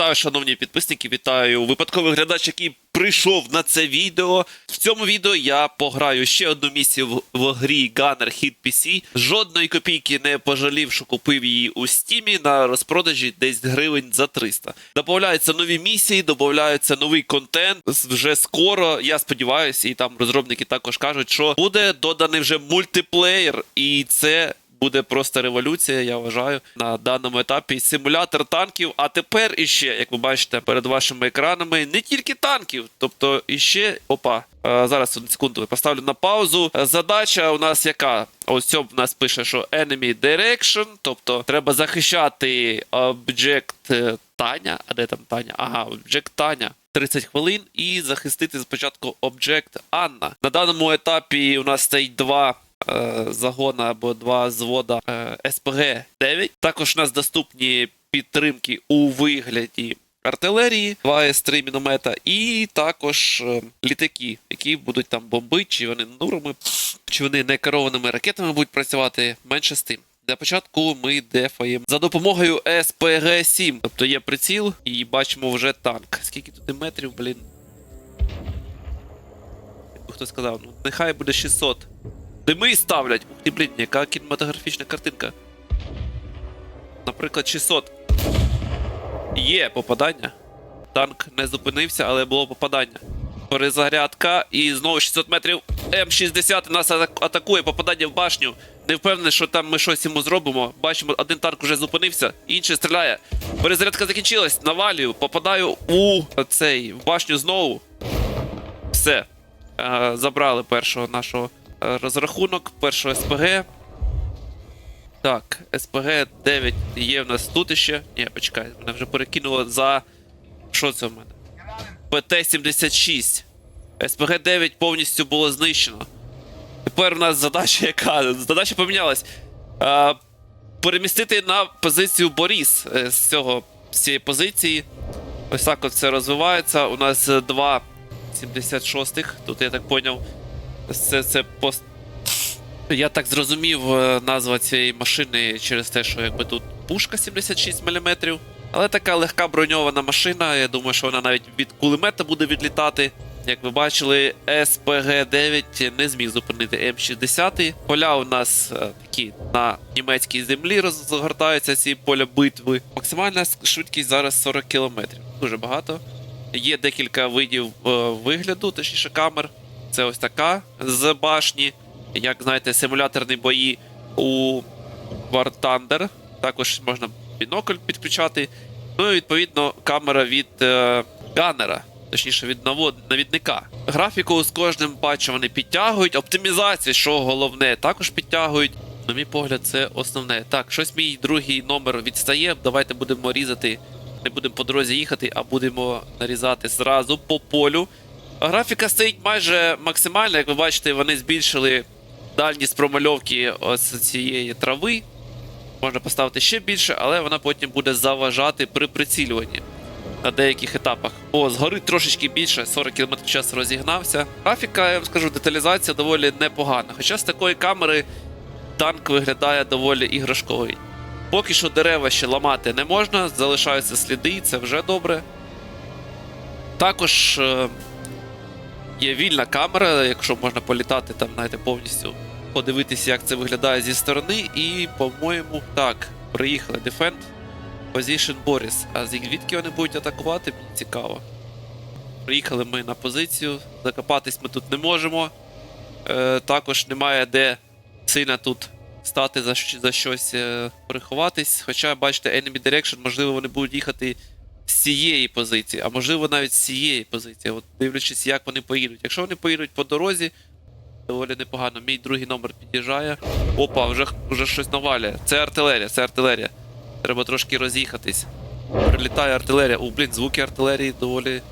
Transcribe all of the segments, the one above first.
Вітаю, шановні підписники, вітаю випадковий глядач, який прийшов на це відео. В цьому відео я пограю ще одну місію в, в грі Gunner Hit PC. Жодної копійки не пожалів, що купив її у стімі на розпродажі десь гривень за 300. Добавляються нові місії, додаються новий контент. Вже скоро, я сподіваюся, і там розробники також кажуть, що буде доданий вже мультиплеєр, і це буде просто революція, я вважаю, на даному етапі. Симулятор танків. А тепер іще, як ви бачите, перед вашими екранами не тільки танків, тобто іще. Опа. е, Зараз одну секунду поставлю на паузу. Е, Задача у нас яка? Ось цьому в нас пише, що Enemy Direction, тобто треба захищати об'єкт е, Таня. А де там Таня? Ага, об'єкт Таня. 30 хвилин і захистити спочатку об'єкт Анна. На даному етапі у нас стоїть два загона або два звода е, СПГ-9. Також у нас доступні підтримки у вигляді артилерії, 2 С3 міномета, і також е, літаки, які будуть там бомбити, чи вони нурами, чи вони не керованими ракетами будуть працювати, менше з тим. Для початку ми дефаємо за допомогою СПГ-7. Тобто є приціл і бачимо вже танк. Скільки тут метрів, блін. Хто сказав, ну нехай буде 600. Дими ставлять. Ух ти, блін, яка кінематографічна картинка. Наприклад, 600. Є попадання. Танк не зупинився, але було попадання. Перезарядка і знову 600 метрів. М60 нас атакує, попадання в башню. Не впевнений, що там ми щось йому зробимо. Бачимо, один танк вже зупинився, інший стріляє. Перезарядка закінчилась, навалюю, попадаю у цей в башню знову. Все. Е, забрали першого нашого розрахунок, першого СПГ. Так, СПГ 9 є в нас тут іще. Ні, почекай, мене вже перекинуло за. Що це в мене? ПТ-76. СПГ 9 повністю було знищено. Тепер у нас задача яка? Задача помінялась. Е, перемістити на позицію Боріс е, з цього з цієї позиції. Ось так от все розвивається. У нас е, два 76-х. Тут я так поняв. Це, це пост. Я так зрозумів е, назва цієї машини через те, що якби тут пушка 76 мм. Але така легка броньована машина. Я думаю, що вона навіть від кулемета буде відлітати. Як ви бачили, СПГ-9 не зміг зупинити М60. Поля у нас е, такі на німецькій землі розгортаються ці поля битви. Максимальна швидкість зараз 40 км. Дуже багато. Є декілька видів е, вигляду, точніше камер. Це ось така з башні. Як знаєте, симуляторні бої у War Thunder. Також можна бінокль підключати. Ну і відповідно камера від е, ганера, точніше від навідника. Графіку з кожним патчем вони підтягують. Оптимізацію, що головне, також підтягують. На мій погляд, це основне. Так, щось мій другий номер відстає. Давайте будемо різати. Не будемо по дорозі їхати, а будемо нарізати зразу по полю. Графіка стоїть майже максимальна, як ви бачите, вони збільшили дальність промальовки ось цієї трави. Можна поставити ще більше, але вона потім буде заважати при прицілюванні на деяких етапах. О, згори трошечки більше, 40 км в час розігнався. Графіка, я вам скажу, деталізація доволі непогана. Хоча з такої камери танк виглядає доволі іграшковий. Поки що дерева ще ламати не можна, залишаються сліди, це вже добре. Також е, є вільна камера, якщо можна політати там, знаєте, повністю подивитися, як це виглядає зі сторони. І, по-моєму, так, приїхали Defend Position Boris. А звідки вони будуть атакувати, мені цікаво. Приїхали ми на позицію, закопатись ми тут не можемо. Е, також немає де сильно тут стати за, за щось е, приховатись. Хоча, бачите, Enemy Direction, можливо, вони будуть їхати з цієї позиції, а можливо навіть з цієї позиції, от дивлячись, як вони поїдуть. Якщо вони поїдуть по дорозі, доволі непогано. Мій другий номер під'їжджає. Опа, вже, вже щось навалює. Це артилерія, це артилерія. Треба трошки роз'їхатись. Прилітає артилерія. О, блін, звуки артилерії доволі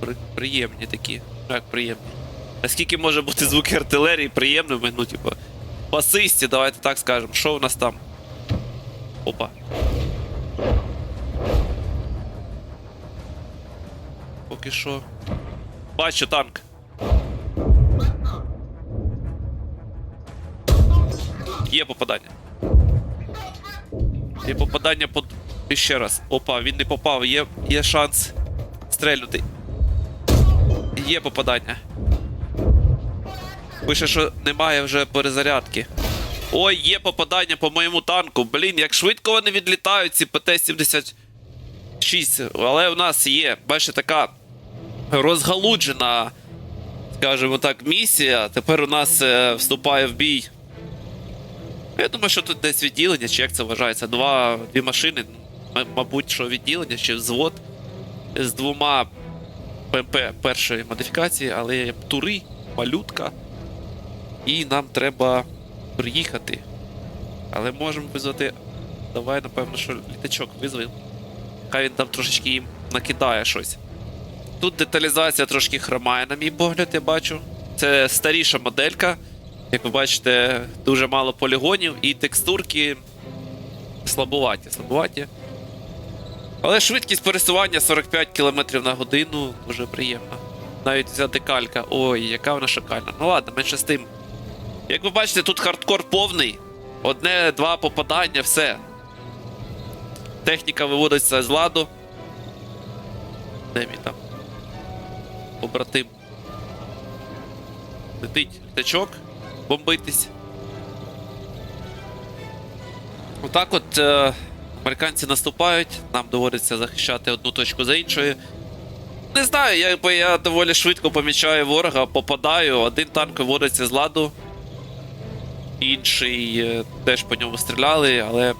при- приємні такі. Ну, як приємні. Наскільки може бути звуки артилерії приємними? Ну, типу, басисті, давайте так скажемо. Що у нас там? Опа. Поки що. Бачу танк. Є попадання. Є попадання по ще раз. Опа, він не попав. Є, є шанс стрельнути. Є попадання. Пише, що немає вже перезарядки. Ой, є попадання по моєму танку. Блін, як швидко вони відлітають, ці ПТ-76. Але у нас є, бачите, така розгалуджена, скажімо так, місія. Тепер у нас е, вступає в бій. Я думаю, що тут десь відділення, чи як це вважається? Два, дві машини. Мабуть, що відділення чи взвод з двома ПМП першої модифікації, але тури, малютка. І нам треба приїхати. Але можемо визвати. Давай, напевно, що літачок визвемо. Хай він там трошечки їм накидає щось. Тут деталізація трошки хромає, на мій погляд, я бачу. Це старіша моделька. Як ви бачите, дуже мало полігонів і текстурки слабуваті. слабуваті. Але швидкість пересування 45 км на годину дуже приємна. Навіть ця декалька. Ой, яка вона шикарна. Ну ладно, менше з тим. Як ви бачите, тут хардкор повний. Одне-два попадання, все. Техніка виводиться з ладу. Де мій там? Побратим. Летить літачок. Бомбитись. Отак от е, американці наступають, нам доводиться захищати одну точку за іншою. Не знаю, я, я доволі швидко помічаю ворога, попадаю, один танк виводиться з ладу, інший е, теж по ньому стріляли, але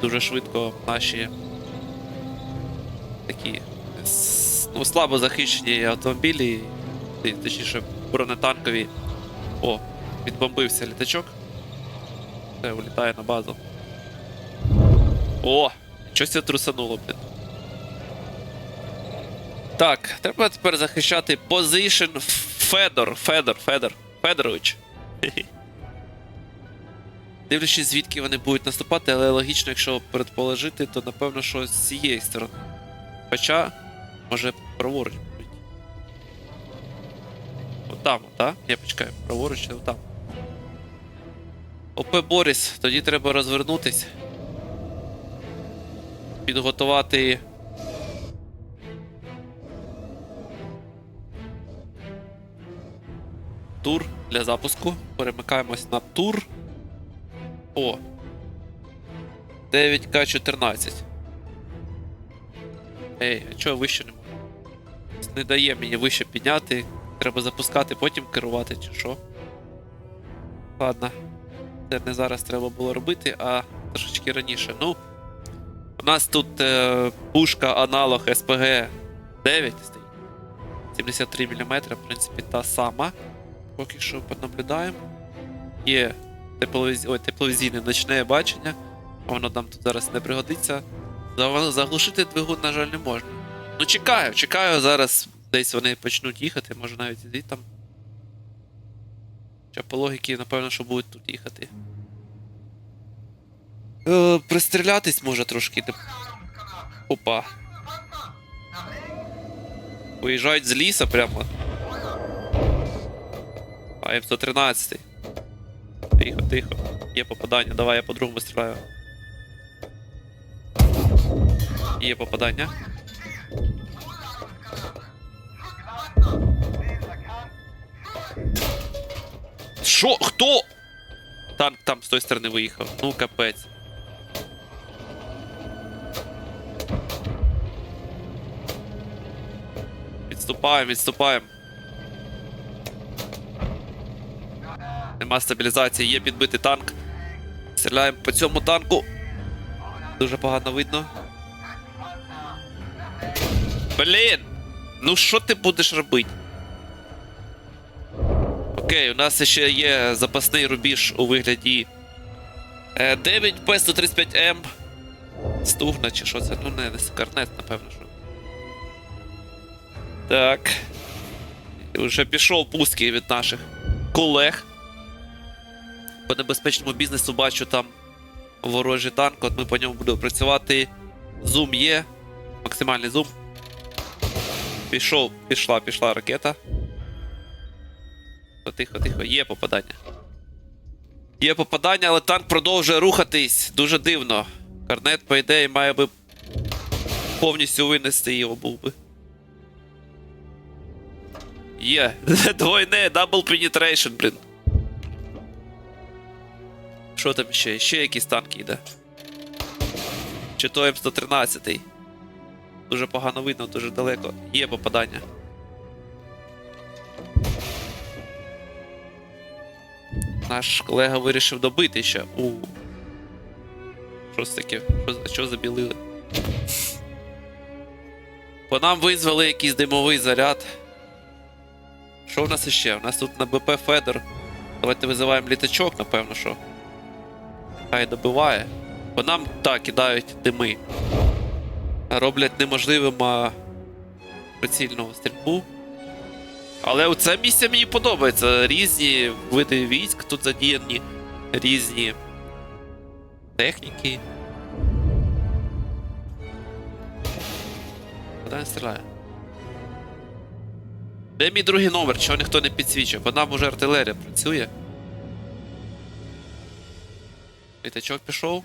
дуже швидко наші такі ну, слабо захищені автомобілі, точніше бронетанкові. О, відбомбився літачок. Все, улітає на базу. О! Щось це трусануло, блін. Так, треба тепер захищати позишн Федор. Федор, Федор. Федорович. Дивлячись, звідки вони будуть наступати, але логічно, якщо предположити, то напевно, що з цієї сторони. Хоча, може, праворуч будуть. Отам, так? Я почекаю, праворуч чи отам. ОП Борис, тоді треба розвернутись. Підготувати. Тур для запуску. Перемикаємось на тур. О. 9К14. Ей, а чого вище не? Не дає мені вище підняти. Треба запускати, потім керувати, чи що. Ладно. Це не зараз треба було робити, а трошечки раніше. Ну. У нас тут е, пушка аналог СПГ 9 стоїть. 73 мм, в принципі, та сама. Поки що понаблюдаємо. Є тепловіз... Ой, тепловізійне ночне бачення. Воно нам тут зараз не пригодиться. Заглушити двигун, на жаль, не можна. Ну, чекаю, чекаю, зараз десь вони почнуть їхати, може навіть іди там. Хоча по логіки, напевно, що будуть тут їхати. Е, пристрілятись може трошки. Опа. Виїжджають з ліса прямо. А М113. Тихо, тихо. Є попадання. Давай я по-другому стріляю. Є попадання. Що? Хто? Танк там з тої сторони виїхав. Ну, капець. Відступаємо, відступаємо. Нема стабілізації, є підбитий танк. Стріляємо по цьому танку. Дуже погано видно. Блін! Ну що ти будеш робити? Окей, у нас ще є запасний рубіж у вигляді е, 9 П135М. Стугна чи що це? Ну не, не карнет, напевно, що. Так. Вже пішов пустки від наших колег. По небезпечному бізнесу бачу там ворожий танк, от ми по ньому будемо працювати. Зум є. Максимальний зум. Пішов, пішла, пішла ракета. Тихо, Тихо, є попадання. Є попадання, але танк продовжує рухатись. Дуже дивно. Карнет, по ідеї, має би повністю винести його був би. Є, двойне, дабл penetration, блін. Що там ще? Ще якісь танки йде. Чи то М113. Дуже погано видно, дуже далеко. Є попадання. Наш колега вирішив добити ще. У. Що таке? Що, що забілили? По нам визвали якийсь димовий заряд. Що в нас іще? У нас тут на БП Федор. Давайте визиваємо літачок, напевно, що. Хай добиває. По нам так кидають дими. Роблять неможливим прицільну стрільбу. Але це місце мені подобається. Різні види військ тут задіяні, різні техніки. Куди він стріляє? Де мій другий номер? Чого ніхто не підсвічує? Бо нам уже артилерія працює. Літачок пішов.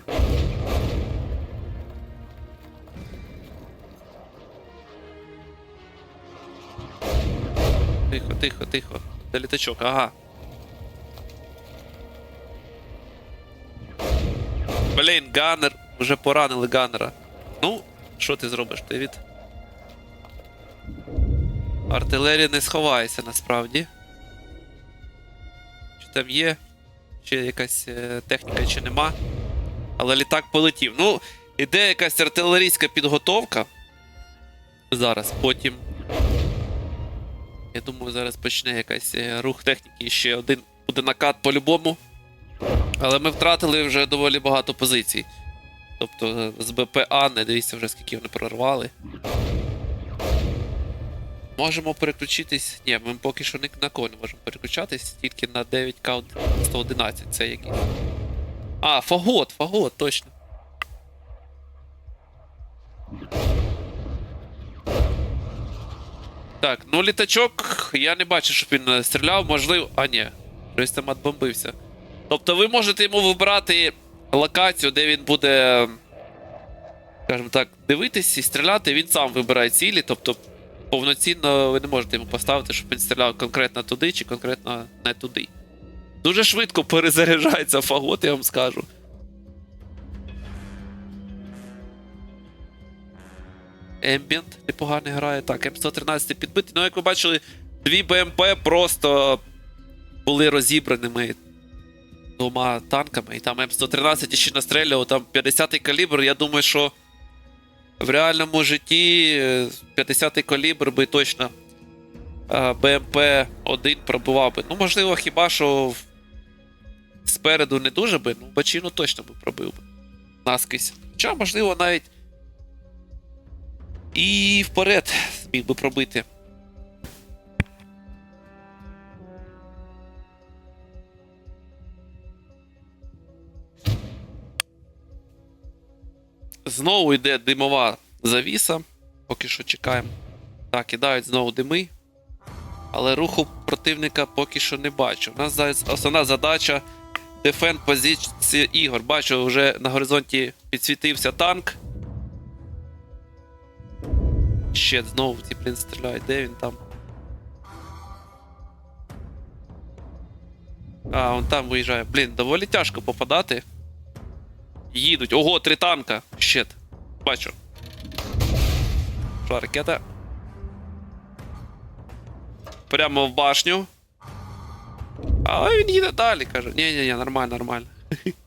Тихо, тихо, тихо. Де літачок? Ага. Блін, ганер. Вже поранили ганера. Ну, що ти зробиш, ти від. Артилерія не сховається насправді. Чи там є? Чи якась е, техніка, чи нема. Але літак полетів. Ну, іде якась артилерійська підготовка. Зараз, потім. Я думаю, зараз почне якась е, рух техніки, ще один буде накат по-любому. Але ми втратили вже доволі багато позицій. Тобто е, з БПА не дивіться вже скільки вони прорвали. Можемо переключитись. Ні, ми поки що ні на кого не можемо переключатись, тільки на 9К 111. Це який. А, фагот, фагот, точно. Так, ну літачок, я не бачу, щоб він е, стріляв, можливо. А, ні, щось там отбомбився. Тобто ви можете йому вибрати локацію, де він буде, скажімо так, дивитись і стріляти, він сам вибирає цілі, тобто повноцінно ви не можете йому поставити, щоб він стріляв конкретно туди чи конкретно не туди. Дуже швидко перезаряджається фагот, я вам скажу. Ембієнт непогано грає. Так, М113 підбитий. Ну, як ви бачили, дві БМП просто були розібраними двома танками. І там М113 ще настрілював, там 50-й калібр. Я думаю, що в реальному житті е, 50-й калібр би точно е, БМП-1 пробував би. Ну, можливо, хіба що спереду не дуже би, ну бачину точно би пробив би. Наскрізь. Хоча, можливо, навіть і вперед зміг би пробити. Знову йде димова завіса. Поки що чекаємо. Так, кидають знову дими. Але руху противника поки що не бачу. У нас зараз основна задача дефенд позиції ігор. Бачу, вже на горизонті підсвітився танк. Ще знову ці, блін, стріляють. Де він там? А, он там виїжджає. Блін, доволі тяжко попадати. Їдуть. Ого, три танка. Щет. Бачу. Що, ракета? Прямо в башню. А він їде далі, каже. Ні-ні-ні, нормально, нормально.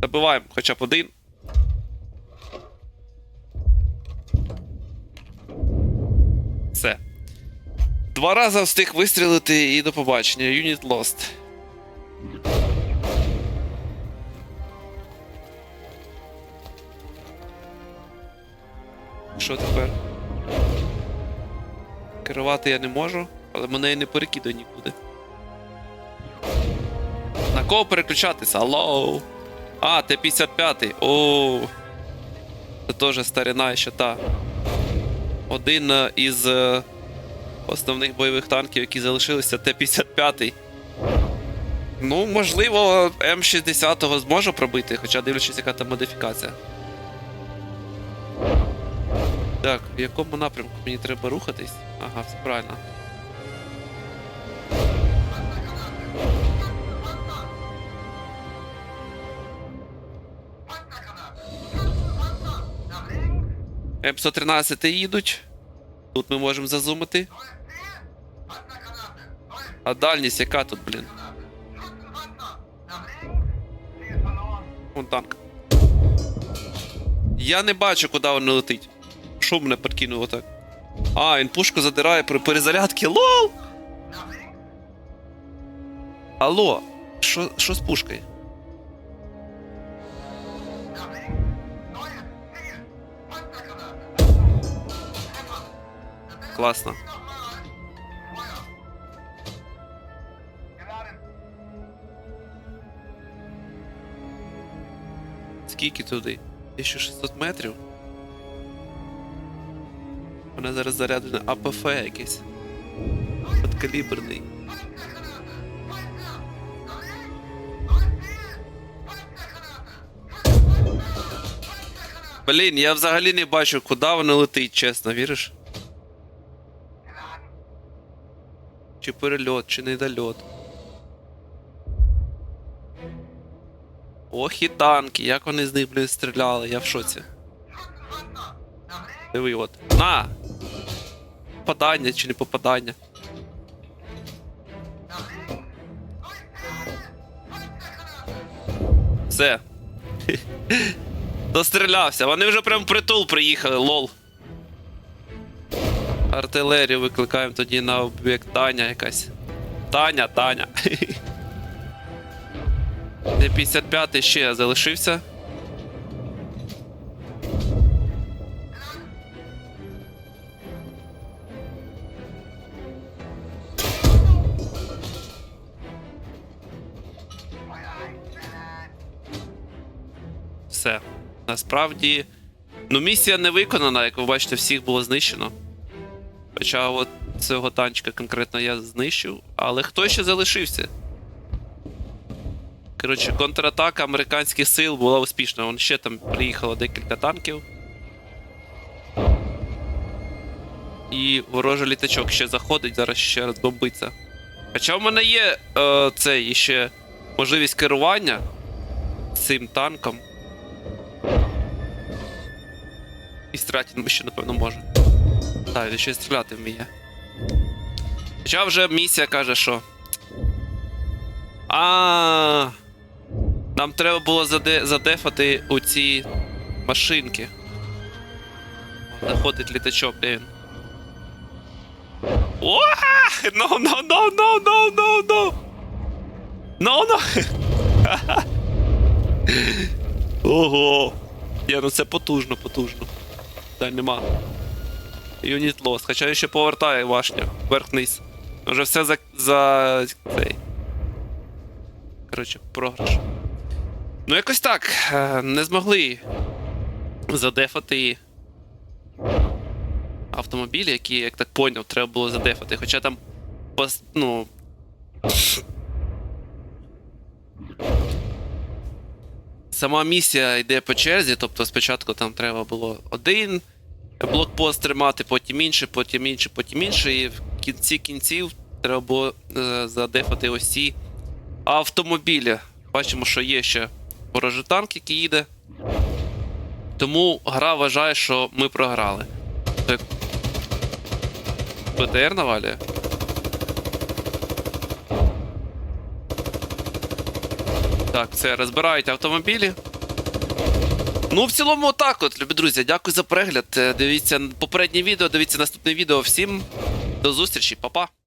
Забиваємо хоча б один. Все. Два рази встиг вистрілити і до побачення. Unit lost. Що тепер? Керувати я не можу, але мене і не перекидує нікуди. На кого переключатися? Алло. А, Т-55. О. Це теж старина ще та. Один е, із е, основних бойових танків, які залишилися, Т-55. Ну, можливо, М60 зможе пробити, хоча дивлячись, яка там модифікація. Так, в якому напрямку мені треба рухатись? Ага, все правильно. М113 їдуть. Тут ми можемо зазумити. А дальність яка тут, блін? Вон танк. Я не бачу, куди він летить. Що мене підкинуло так? А, він пушку задирає при перезарядці. ЛОЛ! Алло, що з пушкою? Класно. Скільки туди? 1600 метрів? Вона зараз заряджена АПФ якийсь. Подкаліберний. Блін, я взагалі не бачу, куди воно летить, чесно, віриш? Чи перельот, чи недольот. Ох і танки, як вони з них, блін, стріляли, я в шоці. Диви, от. На! Попадання чи не попадання. Все. Дострілявся. Вони вже прям в притул приїхали, лол. Артилерію викликаємо тоді на об'єкт Таня якась. Таня, Таня. Де 55-й ще залишився. Все. Насправді. Ну, місія не виконана, як ви бачите, всіх було знищено. Хоча от цього танчика конкретно я знищив, але хто ще залишився? Коротше, контратака американських сил була успішна. Вон ще там приїхало декілька танків. І ворожий літачок ще заходить, зараз ще раз бомбиться. Хоча в мене є е, цей ще можливість керування цим танком. І стріляти він ще, напевно, може. Так, він ще й стріляти вміє. Хоча вже місія каже, що. А. Нам треба було заде... задефати у ці машинки. Заходить літачок, де він. О! No, no, no, no, no, no, no! No! Ого! Є, ну це потужно, потужно. Та нема. Юніт лос. Хоча ще повертає башню. Вверх-вниз. Вже все за. за. цей. Коротше, програш. Ну, якось так. Е, Не змогли задефати автомобілі, які, як так поняв, треба було задефати. Хоча там. Ну. Сама місія йде по черзі, тобто спочатку там треба було один блокпост тримати, потім інший, потім інший, потім інший. І в кінці кінців треба було е, задефати ось ці автомобілі. Бачимо, що є ще ворожий танк, який їде. Тому гра вважає, що ми програли. Так. БТР навалює. Так, це розбирають автомобілі. Ну, в цілому, так от, любі друзі, дякую за перегляд. Е, Дивіться попереднє відео, дивіться наступне відео. Всім до зустрічі, па-па.